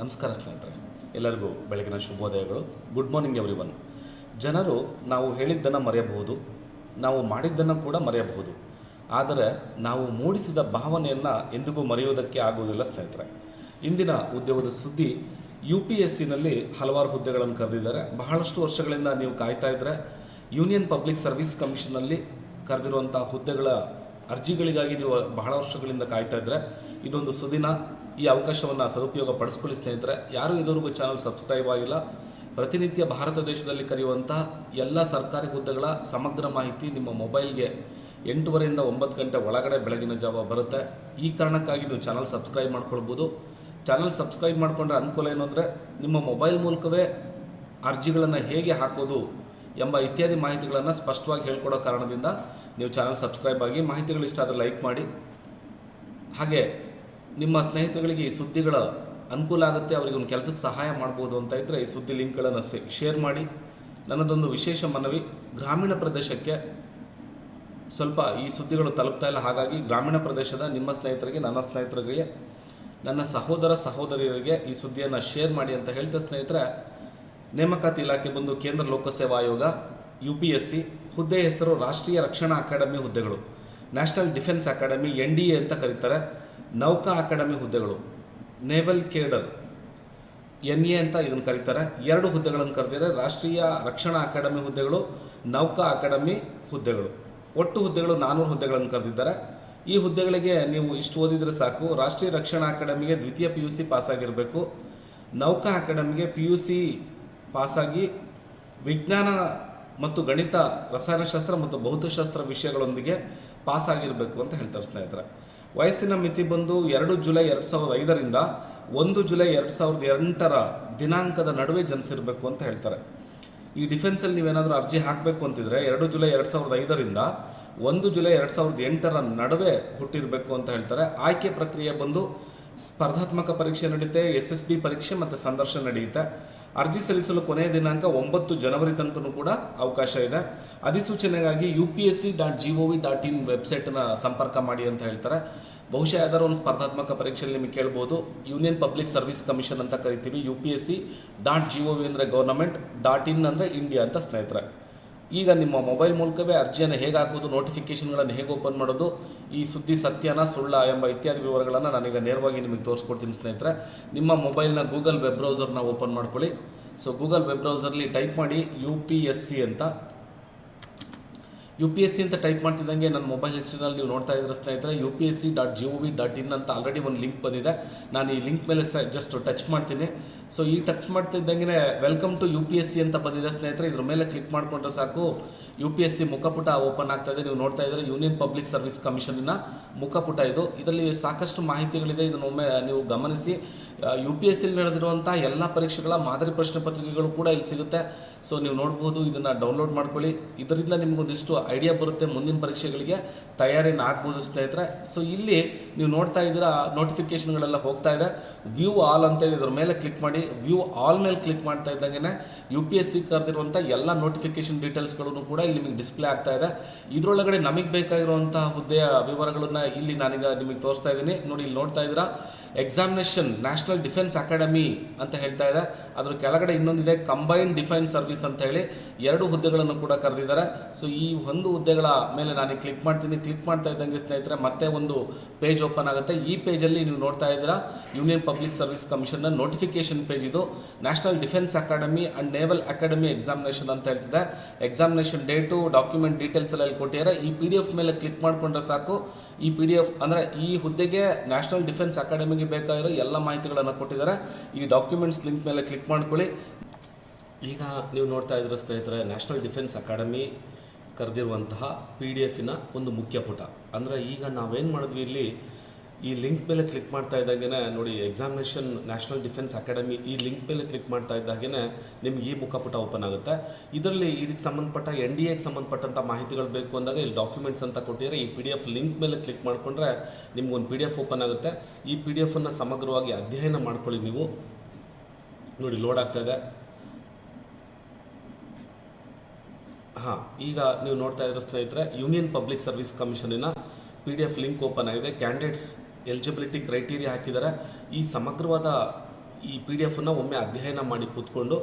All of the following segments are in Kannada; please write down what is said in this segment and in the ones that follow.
ನಮಸ್ಕಾರ ಸ್ನೇಹಿತರೆ, ಎಲ್ಲರಿಗೂ ಬೆಳಗಿನ ಶುಭೋದಯಗಳು. ಗುಡ್ ಮಾರ್ನಿಂಗ್ ಎವ್ರಿ ಒನ್ ಜನರು ನಾವು ಹೇಳಿದ್ದನ್ನು ಮರೆಯಬಹುದು, ನಾವು ಮಾಡಿದ್ದನ್ನು ಕೂಡ ಮರೆಯಬಹುದು. ಆದರೆ ನಾವು ಮೂಡಿಸಿದ ಭಾವನೆಯನ್ನು ಎಂದಿಗೂ ಮರೆಯುವುದಕ್ಕೆ ಆಗುವುದಿಲ್ಲ ಸ್ನೇಹಿತರೆ. ಇಂದಿನ ಉದ್ಯೋಗದ ಸುದ್ದಿ ಯು ಪಿ ಎಸ್ ಸಿನಲ್ಲಿ ಹಲವಾರು ಹುದ್ದೆಗಳನ್ನು ಕರೆದಿದ್ದಾರೆ. ಬಹಳಷ್ಟು ವರ್ಷಗಳಿಂದ ನೀವು ಕಾಯ್ತಾ ಇದ್ದರೆ ಯೂನಿಯನ್ ಪಬ್ಲಿಕ್ ಸರ್ವಿಸ್ ಕಮಿಷನಲ್ಲಿ ಕರೆದಿರುವಂಥ ಹುದ್ದೆಗಳ ಅರ್ಜಿಗಳಿಗಾಗಿ ನೀವು ಬಹಳ ವರ್ಷಗಳಿಂದ ಕಾಯ್ತಾ ಇದ್ದರೆ ಇದೊಂದು ಸುದಿನ. ಈ ಅವಕಾಶವನ್ನು ಸದುಪಯೋಗ ಪಡಿಸ್ಕೊಳ್ಳಿ ಸ್ನೇಹಿತರೆ. ಯಾರು ಇದುವರೆಗೂ ಚಾನಲ್ ಸಬ್ಸ್ಕ್ರೈಬ್ ಆಗಿಲ್ಲ. ಪ್ರತಿನಿತ್ಯ ಭಾರತ ದೇಶದಲ್ಲಿ ಕರೆಯುವಂಥ ಎಲ್ಲ ಸರ್ಕಾರಿ ಹುದ್ದೆಗಳ ಸಮಗ್ರ ಮಾಹಿತಿ ನಿಮ್ಮ ಮೊಬೈಲ್ಗೆ ಎಂಟೂವರೆಯಿಂದ ಒಂಬತ್ತು ಗಂಟೆ ಒಳಗಡೆ ಬೆಳಗಿನ ಜಾವ ಬರುತ್ತೆ. ಈ ಕಾರಣಕ್ಕಾಗಿ ನೀವು ಚಾನಲ್ ಸಬ್ಸ್ಕ್ರೈಬ್ ಮಾಡ್ಕೊಳ್ಬೋದು. ಚಾನಲ್ ಸಬ್ಸ್ಕ್ರೈಬ್ ಮಾಡಿಕೊಂಡ್ರೆ ಅನುಕೂಲ ಏನು ಅಂದರೆ ನಿಮ್ಮ ಮೊಬೈಲ್ ಮೂಲಕವೇ ಅರ್ಜಿಗಳನ್ನು ಹೇಗೆ ಹಾಕೋದು ಎಂಬ ಇತ್ಯಾದಿ ಮಾಹಿತಿಗಳನ್ನು ಸ್ಪಷ್ಟವಾಗಿ ಹೇಳ್ಕೊಡೋ ಕಾರಣದಿಂದ ನೀವು ಚಾನಲ್ ಸಬ್ಸ್ಕ್ರೈಬ್ ಆಗಿ ಮಾಹಿತಿಗಳು ಇಷ್ಟ ಆದರೆ ಲೈಕ್ ಮಾಡಿ. ಹಾಗೆ ನಿಮ್ಮ ಸ್ನೇಹಿತರುಗಳಿಗೆ ಈ ಸುದ್ದಿಗಳ ಅನುಕೂಲ ಆಗುತ್ತೆ, ಅವರಿಗೆ ಒಂದು ಕೆಲಸಕ್ಕೆ ಸಹಾಯ ಮಾಡ್ಬೋದು ಅಂತ ಇದ್ದರೆ ಈ ಸುದ್ದಿ ಲಿಂಕ್ಗಳನ್ನು ಶೇರ್ ಮಾಡಿ. ನನ್ನದೊಂದು ವಿಶೇಷ ಮನವಿ, ಗ್ರಾಮೀಣ ಪ್ರದೇಶಕ್ಕೆ ಸ್ವಲ್ಪ ಈ ಸುದ್ದಿಗಳು ತಲುಪ್ತಾ ಇಲ್ಲ. ಹಾಗಾಗಿ ಗ್ರಾಮೀಣ ಪ್ರದೇಶದ ನಿಮ್ಮ ಸ್ನೇಹಿತರಿಗೆ, ನನ್ನ ಸ್ನೇಹಿತರಿಗೆ, ನನ್ನ ಸಹೋದರ ಸಹೋದರಿಯರಿಗೆ ಈ ಸುದ್ದಿಯನ್ನು ಶೇರ್ ಮಾಡಿ ಅಂತ ಹೇಳ್ತಾ ಸ್ನೇಹಿತರೆ ನೇಮಕಾತಿ ಇಲಾಖೆ ಬಂದು ಕೇಂದ್ರ ಲೋಕಸೇವಾ ಆಯೋಗ, ಯು ಪಿ ಎಸ್ ಸಿ, ಹುದ್ದೆ ಹೆಸರು ರಾಷ್ಟ್ರೀಯ ರಕ್ಷಣಾ ಅಕಾಡೆಮಿ ಹುದ್ದೆಗಳು, national defence academy, N D A ಅಂತ ಕರೀತಾರೆ. ನೌಕಾ ಅಕಾಡೆಮಿ ಹುದ್ದೆಗಳು, ನೇವಲ್ ಕೇಡರ್ ಎನ್ ಎ ಅಂತ ಇದನ್ನು ಕರೀತಾರೆ. ಎರಡು ಹುದ್ದೆಗಳನ್ನು ಕರೆದಿದ್ದಾರೆ ರಾಷ್ಟ್ರೀಯ ರಕ್ಷಣಾ ಅಕಾಡೆಮಿ ಹುದ್ದೆಗಳು, ನೌಕಾ ಅಕಾಡೆಮಿ ಹುದ್ದೆಗಳು. ಒಟ್ಟು ಹುದ್ದೆಗಳು ನಾನ್ನೂರು ಹುದ್ದೆಗಳನ್ನು ಕರೆದಿದ್ದಾರೆ. ಈ ಹುದ್ದೆಗಳಿಗೆ ನೀವು ಇಷ್ಟು ಓದಿದರೆ ಸಾಕು. ರಾಷ್ಟ್ರೀಯ ರಕ್ಷಣಾ ಅಕಾಡೆಮಿಗೆ ದ್ವಿತೀಯ ಪಿ ಯು ಸಿ ಪಾಸಾಗಿರಬೇಕು. ನೌಕಾ ಅಕಾಡೆಮಿಗೆ ಪಿ ಯು ಸಿ ಪಾಸಾಗಿ ವಿಜ್ಞಾನ ಮತ್ತು ಗಣಿತ, ರಸಾಯನಶಾಸ್ತ್ರ ಮತ್ತು ಭೌತಶಾಸ್ತ್ರ ವಿಷಯಗಳೊಂದಿಗೆ ಪಾಸ್ ಆಗಿರಬೇಕು ಅಂತ ಹೇಳ್ತಾರೆ ಸ್ನೇಹಿತರೆ. ವಯಸ್ಸಿನ ಮಿತಿ ಬಂದು ಎರಡು ಜುಲೈ ಎರಡು ಸಾವಿರದ ಐದರಿಂದ ಒಂದು ಜುಲೈ ಎರಡು ಸಾವಿರದ ಎಂಟರ ದಿನಾಂಕದ ನಡುವೆ ಜನಿಸಿರಬೇಕು ಅಂತ ಹೇಳ್ತಾರೆ. ಈ ಡಿಫೆನ್ಸಲ್ಲಿ ನೀವೇನಾದರೂ ಅರ್ಜಿ ಹಾಕಬೇಕು ಅಂತಿದ್ರೆ ಎರಡು ಜುಲೈ ಎರಡು ಸಾವಿರದ ಐದರಿಂದ ಒಂದು ಜುಲೈ ಎರಡು ಸಾವಿರದ ಎಂಟರ ನಡುವೆ ಹುಟ್ಟಿರಬೇಕು ಅಂತ ಹೇಳ್ತಾರೆ. ಆಯ್ಕೆ ಪ್ರಕ್ರಿಯೆ ಬಂದು ಸ್ಪರ್ಧಾತ್ಮಕ ಪರೀಕ್ಷೆ ನಡೆಯುತ್ತೆ ಎಸ್ ಎಸ್ ಬಿ ಪರೀಕ್ಷೆ ಮತ್ತು ಸಂದರ್ಶನ ನಡೆಯುತ್ತೆ. ಅರ್ಜಿ ಸಲ್ಲಿಸಲು ಕೊನೆಯ ದಿನಾಂಕ ಒಂಬತ್ತು ಜನವರಿ ತನಕನೂ ಕೂಡ ಅವಕಾಶ ಇದೆ. ಅಧಿಸೂಚನೆಗಾಗಿ U P S C dot G O V dot in ವೆಬ್ಸೈಟನ್ನು ಸಂಪರ್ಕ ಮಾಡಿ ಅಂತ ಹೇಳ್ತಾರೆ. ಬಹುಶಃ ಯಾವ್ದಾದ್ರು ಒಂದು ಸ್ಪರ್ಧಾತ್ಮಕ ಪರೀಕ್ಷೆಯಲ್ಲಿ ನಿಮಗೆ ಕೇಳ್ಬೋದು. ಯೂನಿಯನ್ ಪಬ್ಲಿಕ್ ಸರ್ವಿಸ್ ಕಮಿಷನ್ ಅಂತ ಕರಿತೀವಿ. U P S C dot G O V ಅಂದರೆ ಗೌರ್ನಮೆಂಟ್ ಡಾಟ್ ಇನ್ ಅಂದರೆ ಇಂಡಿಯಾ ಅಂತ ಸ್ನೇಹಿತರೆ. ಈಗ ನಿಮ್ಮ ಮೊಬೈಲ್ ಮೂಲಕವೇ ಅರ್ಜಿಯನ್ನು ಹೇಗೆ ಹಾಕೋದು ನೋಟಿಫಿಕೇಷನ್ಗಳನ್ನು ಹೇಗೆ ಓಪನ್ ಮಾಡೋದು, ಈ ಸುದ್ದಿ, ಸತ್ಯನ, ಸುಳ್ಳ ಎಂಬ ಇತ್ಯಾದಿ ವಿವರಗಳನ್ನು ನಾನೀಗ ನೇರವಾಗಿ ನಿಮಗೆ ತೋರಿಸ್ಕೊಡ್ತೀನಿ ಸ್ನೇಹಿತರೆ. ನಿಮ್ಮ ಮೊಬೈಲ್ನ ಗೂಗಲ್ ವೆಬ್ ಬ್ರೌಸರ್ನ ಓಪನ್ ಮಾಡ್ಕೊಳ್ಳಿ. ಸೊ ಗೂಗಲ್ ವೆಬ್ ಬ್ರೌಸರ್ಲಿ ಟೈಪ್ ಮಾಡಿ ಯು ಪಿ ಎಸ್ ಸಿ ಅಂತ. ಯು ಪಿ ಎಸ್ ಸಿ ಅಂತ ಟೈಪ್ ಮಾಡ್ತಿದ್ದಂಗೆ ನನ್ನ ಮೊಬೈಲ್ ಹೆಸರಿನಲ್ಲಿ ನೀವು ನೋಡ್ತಾ ಇದ್ರೆ ಸ್ನೇಹಿತರೆ U P S C dot G O V dot in ಅಂತ ಆಲ್ರೆಡಿ ಒಂದು ಲಿಂಕ್ ಬಂದಿದೆ. ನಾನು ಈ ಲಿಂಕ್ ಮೇಲೆ ಸ ಜಸ್ಟ್ ಟಚ್ ಮಾಡ್ತೀನಿ. ಸೊ ಈ ಟಚ್ ಮಾಡ್ತಾ ಇದ್ದಂಗೆ welcome to U P S C ಅಂತ ಬಂದಿದೆ ಸ್ನೇಹಿತರೆ. ಇದ್ರ ಮೇಲೆ ಕ್ಲಿಕ್ ಮಾಡಿಕೊಂಡ್ರೆ ಸಾಕು. ಯು ಪಿ ಎಸ್ ಸಿ ಮುಖಪುಟ ಓಪನ್ ಆಗ್ತಾ ನೀವು ನೋಡ್ತಾ ಇದ್ದರೆ ಯೂನಿಯನ್ ಪಬ್ಲಿಕ್ ಸರ್ವಿಸ್ ಕಮಿಷನಿನ ಮುಖಪುಟ ಇದು. ಇದರಲ್ಲಿ ಸಾಕಷ್ಟು ಮಾಹಿತಿಗಳಿದೆ. ಇದನ್ನೊಮ್ಮೆ ನೀವು ಗಮನಿಸಿ. ಯು ಪಿ ಎಸ್ ಸಿ ನಡೆದಿರುವಂಥ ಎಲ್ಲ ಪರೀಕ್ಷೆಗಳ ಮಾದರಿ ಪ್ರಶ್ನೆ ಪತ್ರಿಕೆಗಳು ಕೂಡ ಇಲ್ಲಿ ಸಿಗುತ್ತೆ. ಸೊ ನೀವು ನೋಡ್ಬೋದು. ಇದನ್ನು ಡೌನ್ಲೋಡ್ ಮಾಡ್ಕೊಳ್ಳಿ. ಇದರಿಂದ ನಿಮಗೊಂದಿಷ್ಟು ಐಡಿಯಾ ಬರುತ್ತೆ ಮುಂದಿನ ಪರೀಕ್ಷೆಗಳಿಗೆ. ತಯಾರಿನ ಆಗ್ಬೋದು ಸ್ನೇಹಿತರೆ ಸೊ ಇಲ್ಲಿ ನೀವು ನೋಡ್ತಾ ಇದ್ದೀರಾ ನೋಟಿಫಿಕೇಷನ್ಗಳೆಲ್ಲ ಹೋಗ್ತಾ ಇದೆ. ವ್ಯೂ ಆಲ್ ಅಂತ ಇದೆ ಇದ್ರ ಮೇಲೆ ಕ್ಲಿಕ್ ಮಾಡಿ ವ್ಯೂ ಆಲ್ ಮೇಲೆ ಕ್ಲಿಕ್ ಮಾಡ್ತಾ ಇದ್ದಂಗೆ ಯು ಪಿ ಎಸ್ ಸಿ ಕರೆದಿರುವಂಥ ಎಲ್ಲ ನೋಟಿಫಿಕೇಷನ್ ಡೀಟೇಲ್ಸ್ಗಳನ್ನು ಕೂಡ ಇಲ್ಲಿ ನಿಮಗೆ ಡಿಸ್ಪ್ಲೇ ಆಗ್ತಾ ಇದೆ. ಇದರೊಳಗಡೆ ನಮಗೆ ಬೇಕಾಗಿರುವಂಥ ಹುದ್ದೆಯ ವಿವರಗಳನ್ನು ಇಲ್ಲಿ ನಾನೀಗ ನಿಮಗೆ ತೋರಿಸ್ತಾ ಇದ್ದೀನಿ. ನೋಡಿ, ಇಲ್ಲಿ ನೋಡ್ತಾ ಇದ್ದೀರಾ ಎಕ್ಸಾಮಿನೇಷನ್ ನ್ಯಾಷನಲ್ ಡಿಫೆನ್ಸ್ ಅಕಾಡೆಮಿ ಅಂತ ಹೇಳ್ತಾ ಇದೆ. ಅದ್ರ ಕೆಳಗಡೆ ಇನ್ನೊಂದಿದೆ ಕಂಬೈನ್ಡ್ ಡಿಫೆನ್ಸ್ ಸರ್ವಿಸ್ ಅಂತ ಹೇಳಿ ಎರಡು ಹುದ್ದೆಗಳನ್ನು ಕೂಡ ಕರೆದಿದ್ದಾರೆ. ಸೊ ಈ ಒಂದು ಹುದ್ದೆಗಳ ಮೇಲೆ ನಾನು ಕ್ಲಿಕ್ ಮಾಡ್ತೀನಿ. ಕ್ಲಿಕ್ ಮಾಡ್ತಾ ಇದ್ದಂಗೆ ಸ್ನೇಹಿತರೆ, ಮತ್ತೆ ಒಂದು ಪೇಜ್ ಓಪನ್ ಆಗುತ್ತೆ. ಈ ಪೇಜಲ್ಲಿ ನೀವು ನೋಡ್ತಾ ಇದ್ದೀರಾ ಯೂನಿಯನ್ ಪಬ್ಲಿಕ್ ಸರ್ವಿಸ್ ಕಮಿಷನ್ನ ನೋಟಿಫಿಕೇಶನ್ ಪೇಜ್ ಇದು. National Defence Academy and Naval Academy examination ಅಂತ ಹೇಳ್ತಿದೆ. ಎಕ್ಸಾಮಿನೇಷನ್ ಡೇಟು ಡಾಕ್ಯುಮೆಂಟ್ ಡೀಟೇಲ್ಸ್ ಎಲ್ಲ ಕೊಟ್ಟಿದ್ದಾರೆ ಈ ಪಿ ಮೇಲೆ ಕ್ಲಿಕ್ ಮಾಡಿಕೊಂಡ್ರೆ ಸಾಕು. ಈ ಪಿ ಡಿ ಎಫ್ ಅಂದರೆ ಈ ಹುದ್ದೆಗೆ ನ್ಯಾಷನಲ್ ಡಿಫೆನ್ಸ್ ಅಕಾಡೆಮಿಗೆ ಬೇಕಾಗಿರೋ ಎಲ್ಲ ಮಾಹಿತಿಗಳನ್ನು ಕೊಟ್ಟಿದ್ದಾರೆ. ಈ ಡಾಕ್ಯುಮೆಂಟ್ಸ್ ಲಿಂಕ್ ಮೇಲೆ ಕ್ಲಿಕ್ ಮಾಡ್ಕೊಳ್ಳಿ. ಈಗ ನೀವು ನೋಡ್ತಾ ಇದ್ದೀರ ಸ್ನೇಹಿತರೆ ನ್ಯಾಷನಲ್ ಡಿಫೆನ್ಸ್ ಅಕಾಡೆಮಿ ಕರೆದಿರುವಂತಹ ಪಿ ಡಿ ಎಫಿನ ಒಂದು ಮುಖ್ಯ ಪುಟ. ಅಂದರೆ ಈಗ ನಾವೇನು ಮಾಡಿದ್ವಿ ಇಲ್ಲಿ, ಈ ಲಿಂಕ್ ಮೇಲೆ ಕ್ಲಿಕ್ ಮಾಡ್ತಾ ಇದ್ದಾಗೇ ನೋಡಿ ಎಕ್ಸಾಮಿನೇಷನ್ ನ್ಯಾಷನಲ್ ಡಿಫೆನ್ಸ್ ಅಕಾಡೆಮಿ ಈ ಲಿಂಕ್ ಮೇಲೆ ಕ್ಲಿಕ್ ಮಾಡ್ತಾ ಇದ್ದಾಗೇ ನಿಮ್ಗೆ ಈ ಮುಖಪುಟ ಓಪನ್ ಆಗುತ್ತೆ. ಇದರಲ್ಲಿ ಇದಕ್ಕೆ ಸಂಬಂಧಪಟ್ಟ ಎನ್ ಡಿ ಎಗೆ ಸಂಬಂಧಪಟ್ಟಂಥ ಮಾಹಿತಿಗಳು ಬೇಕು ಅಂದಾಗ ಇಲ್ಲಿ ಡಾಕ್ಯುಮೆಂಟ್ಸ್ ಅಂತ ಕೊಟ್ಟಿದ್ದಾರೆ ಈ ಪಿ ಡಿ ಎಫ್ ಲಿಂಕ್ ಮೇಲೆ ಕ್ಲಿಕ್ ಮಾಡಿಕೊಂಡ್ರೆ ನಿಮ್ಗೊಂದು ಪಿ ಡಿ ಎಫ್ ಓಪನ್ ಆಗುತ್ತೆ. ಈ ಪಿ ಡಿ ಎಫನ್ನು ಸಮಗ್ರವಾಗಿ ಅಧ್ಯಯನ ಮಾಡ್ಕೊಳ್ಳಿ ನೀವು. ನೋಡಿ ಲೋಡ್ ಆಗ್ತಾ ಇದೆ. ಹಾಂ, ಈಗ ನೀವು ನೋಡ್ತಾ ಇರೋ ಸ್ನೇಹಿತರೆ union public service ಕಮಿಷನಿನ P D F link open ಆಗಿದೆ. ಕ್ಯಾಂಡಿಡೇಟ್ಸ್ ಎಲಿಜಿಬಿಲಿಟಿ ಕ್ರೈಟೀರಿಯಾ ಹಾಕಿದ್ದಾರೆ. ಈ ಸಮಗ್ರವಾದ ಈ ಪಿ ಡಿ ಎಫನ್ನು ಒಮ್ಮೆ ಅಧ್ಯಯನ ಮಾಡಿ ಕೂತ್ಕೊಂಡು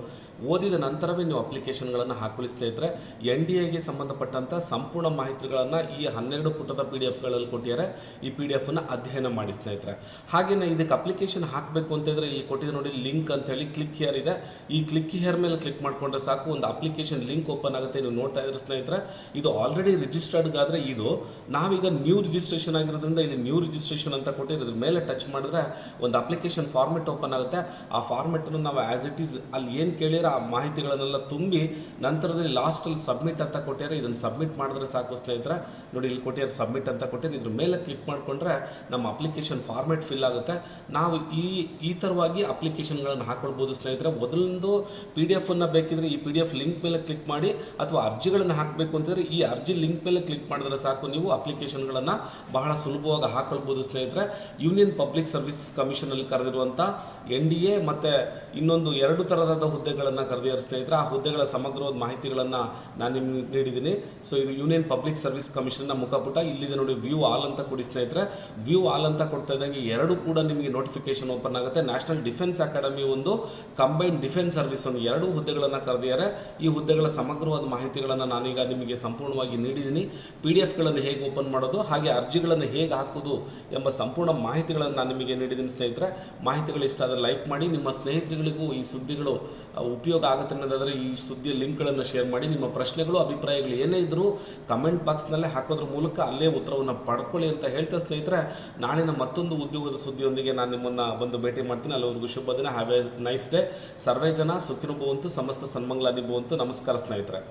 ಓದಿದ ನಂತರವೇ ನೀವು ಅಪ್ಲಿಕೇಶನ್ಗಳನ್ನು ಹಾಕೊಳ್ಳಿ ಸ್ನೇಹಿತರೆ ಎನ್ ಡಿ ಎಗೆ ಸಂಬಂಧಪಟ್ಟಂಥ ಸಂಪೂರ್ಣ ಮಾಹಿತಿಗಳನ್ನು ಈ ಹನ್ನೆರಡು ಪುಟದ ಪಿ ಡಿ ಎಫ್ಗಳಲ್ಲಿ ಕೊಟ್ಟಿದ್ದಾರೆ. ಈ ಪಿ ಡಿ ಎಫನ್ನು ಅಧ್ಯಯನ ಮಾಡಿ ಸ್ನೇಹಿತರೆ ಹಾಗೆಯೇ ಇದಕ್ಕೆ ಅಪ್ಲಿಕೇಶನ್ ಹಾಕಬೇಕು ಅಂತ ಇದ್ರೆ ಇಲ್ಲಿ ಕೊಟ್ಟಿದ್ದು ನೋಡಿ, ಲಿಂಕ್ ಅಂತ ಹೇಳಿ ಕ್ಲಿಕ್ ಹಿಯರ್ ಇದೆ. ಈ ಕ್ಲಿಕ್ ಹಿಯರ್ ಮೇಲೆ ಕ್ಲಿಕ್ ಮಾಡಿಕೊಂಡ್ರೆ ಸಾಕು, ಒಂದು ಅಪ್ಲಿಕೇಶನ್ ಲಿಂಕ್ ಓಪನ್ ಆಗುತ್ತೆ, ನೀವು ನೋಡ್ತಾ ಇದ್ರೆ ಸ್ನೇಹಿತರೆ. ಇದು ಆಲ್ರೆಡಿ ರಿಜಿಸ್ಟರ್ಡ್ಗಾದರೆ ಇದು, ನಾವೀಗ ನ್ಯೂ ರಿಜಿಸ್ಟ್ರೇಷನ್ ಆಗಿರೋದ್ರಿಂದ ಇಲ್ಲಿ ನ್ಯೂ ರಿಜಿಸ್ಟ್ರೇಷನ್ ಅಂತ ಕೊಟ್ಟಿರೋದ್ರ ಮೇಲೆ ಟಚ್ ಮಾಡಿದ್ರೆ ಒಂದು ಅಪ್ಲಿಕೇಶನ್ ಫಾರ್ಮೆಟ್ ಓಪನ್ ಆಗುತ್ತೆ. ಆ ಫಾರ್ಮೆಟನ್ನು ನಾವು ಆ್ಯಸ್ ಇಟ್ ಈಸ್ ಅಲ್ಲಿ ಏನು ಕೇಳಿರೋ ಆ ಮಾಹಿತಿಗಳನ್ನೆಲ್ಲ ತುಂಬಿ ನಂತರದಲ್ಲಿ ಲಾಸ್ಟಲ್ಲಿ ಸಬ್ಮಿಟ್ ಅಂತ ಕೊಟ್ಟಿದ್ದಾರೆ. ಇದನ್ನು ಸಬ್ಮಿಟ್ ಮಾಡಿದ್ರೆ ಸಾಕು ಸ್ನೇಹಿತರೆ. ನೋಡಿ, ಇಲ್ಲಿ ಕೊಟ್ಟಿದ್ದಾರೆ ಸಬ್ಮಿಟ್ ಅಂತ ಕೊಟ್ಟಿದ್ರೆ ಇದ್ರ ಮೇಲೆ ಕ್ಲಿಕ್ ಮಾಡಿಕೊಂಡ್ರೆ ನಮ್ಮ ಅಪ್ಲಿಕೇಶನ್ ಫಾರ್ಮೆಟ್ ಫಿಲ್ ಆಗುತ್ತೆ. ನಾವು ಈ ಈ ಥರವಾಗಿ ಅಪ್ಲಿಕೇಶನ್ಗಳನ್ನು ಹಾಕ್ಕೊಳ್ಬೋದು ಸ್ನೇಹಿತರೆ. ಮೊದಲೊಂದು ಪಿ ಡಿ ಎಫನ್ನು ಬೇಕಿದ್ರೆ ಈ ಪಿ ಡಿ ಎಫ್ ಲಿಂಕ್ ಮೇಲೆ ಕ್ಲಿಕ್ ಮಾಡಿ ಅಥವಾ ಅರ್ಜಿಗಳನ್ನು ಹಾಕಬೇಕು ಅಂತಂದರೆ ಈ ಅರ್ಜಿ ಲಿಂಕ್ ಮೇಲೆ ಕ್ಲಿಕ್ ಮಾಡಿದ್ರೆ ಸಾಕು ನೀವು ಅಪ್ಲಿಕೇಶನ್ಗಳನ್ನು ಬಹಳ ಸುಲಭವಾಗಿ ಹಾಕೊಳ್ಬೋದು ಸ್ನೇಹಿತರೆ. ಯೂನಿಯನ್ ಪಬ್ಲಿಕ್ ಸರ್ವಿಸ್ ಕಮಿಷನಲ್ಲಿ ಕರೆದಿರುವಂಥ ಎನ್ ಡಿ ಎ ಮತ್ತು ಇನ್ನೊಂದು ಎರಡು ಥರದ ಹುದ್ದೆಗಳನ್ನು ಕರೆದಿದ್ದಾರೆ ಸ್ನೇಹಿತರೆ. ಆ ಹುದ್ದೆಗಳ ಸಮಗ್ರವಾದ ಮಾಹಿತಿಗಳನ್ನು ನಾನು ನಿಮ್ಗೆ ನೀಡಿದ್ದೀನಿ. ಸೊ ಇದು ಯೂನಿಯನ್ ಪಬ್ಲಿಕ್ ಸರ್ವಿಸ್ ಕಮಿಷನ್ನ ಮುಖಪುಟ ಇಲ್ಲಿದೆ ನೋಡಿ ವ್ಯೂ ಆಲ್ ಅಂತ ಕೊಡಿ ಸ್ನೇಹಿತರೆ. ವ್ಯೂ ಆಲ್ ಅಂತ ಕೊಡ್ತಾ ಇದ್ದಂಗೆ ಎರಡು ಕೂಡ ನಿಮಗೆ ನೋಟಿಫಿಕೇಶನ್ ಓಪನ್ ಆಗುತ್ತೆ. ನ್ಯಾಷನಲ್ ಡಿಫೆನ್ಸ್ ಅಕಾಡೆಮಿ ಒಂದು ಕಂಬೈನ್ಡ್ ಡಿಫೆನ್ಸ್ ಸರ್ವಿಸ್ ಒಂದು, ಎರಡು ಹುದ್ದೆಗಳನ್ನು ಕರೆದಿದ್ದಾರೆ. ಈ ಹುದ್ದೆಗಳ ಸಮಗ್ರವಾದ ಮಾಹಿತಿಗಳನ್ನು ನಾನೀಗ ನಿಮಗೆ ಸಂಪೂರ್ಣವಾಗಿ ನೀಡಿದ್ದೀನಿ. ಪಿ ಡಿ ಎಫ್ಗಳನ್ನು ಹೇಗೆ ಓಪನ್ ಮಾಡೋದು, ಹಾಗೆ ಅರ್ಜಿಗಳನ್ನು ಹೇಗೆ ಹಾಕೋದು ಎಂಬ ಸಂಪೂರ್ಣ ಮಾಹಿತಿಗಳನ್ನು ನಾನು ನಿಮಗೆ ನೀಡಿದ್ದೀನಿ ಸ್ನೇಹಿತರೆ. ಮಾಹಿತಿಗಳು ಇಷ್ಟ ಆದರೆ ಲೈಕ್ ಮಾಡಿ ನಿಮ್ಮ ಸ್ನೇಹಿತರುಗಳಿಗೂ ಈ ಸುದ್ದಿಗಳು ಉಪಯೋಗ ಆಗುತ್ತೆ ಅನ್ನೋದಾದರೆ ಈ ಸುದ್ದಿಯ ಲಿಂಕ್ಗಳನ್ನು ಶೇರ್ ಮಾಡಿ, ನಿಮ್ಮ ಪ್ರಶ್ನೆಗಳು, ಅಭಿಪ್ರಾಯಗಳು ಏನೇ ಇದ್ದರೂ ಕಮೆಂಟ್ ಬಾಕ್ಸ್ನಲ್ಲೇ ಹಾಕೋದ್ರ ಮೂಲಕ ಅಲ್ಲೇ ಉತ್ತರವನ್ನು ಪಡ್ಕೊಳ್ಳಿ ಅಂತ ಹೇಳ್ತಾ ಸ್ನೇಹಿತರೆ. ನಾಳಿನ ಮತ್ತೊಂದು ಉದ್ಯೋಗದ ಸುದ್ದಿಯೊಂದಿಗೆ ನಾನು ನಿಮ್ಮನ್ನು ಬಂದು ಭೇಟಿ ಮಾಡ್ತೀನಿ. ಅಲ್ಲಿವರೆಗೂ ಶುಭ ದಿನ. ಹ್ಯಾವ್ ಎ ನೈಸ್ ಡೇ ಸರ್ವೇ ಜನ ಸುಖಿನುಭವಂತು, ಸಮಸ್ತ ಸನ್ಮಂಗಲ ನಿಭವಂತು ನಮಸ್ಕಾರ ಸ್ನೇಹಿತರೆ.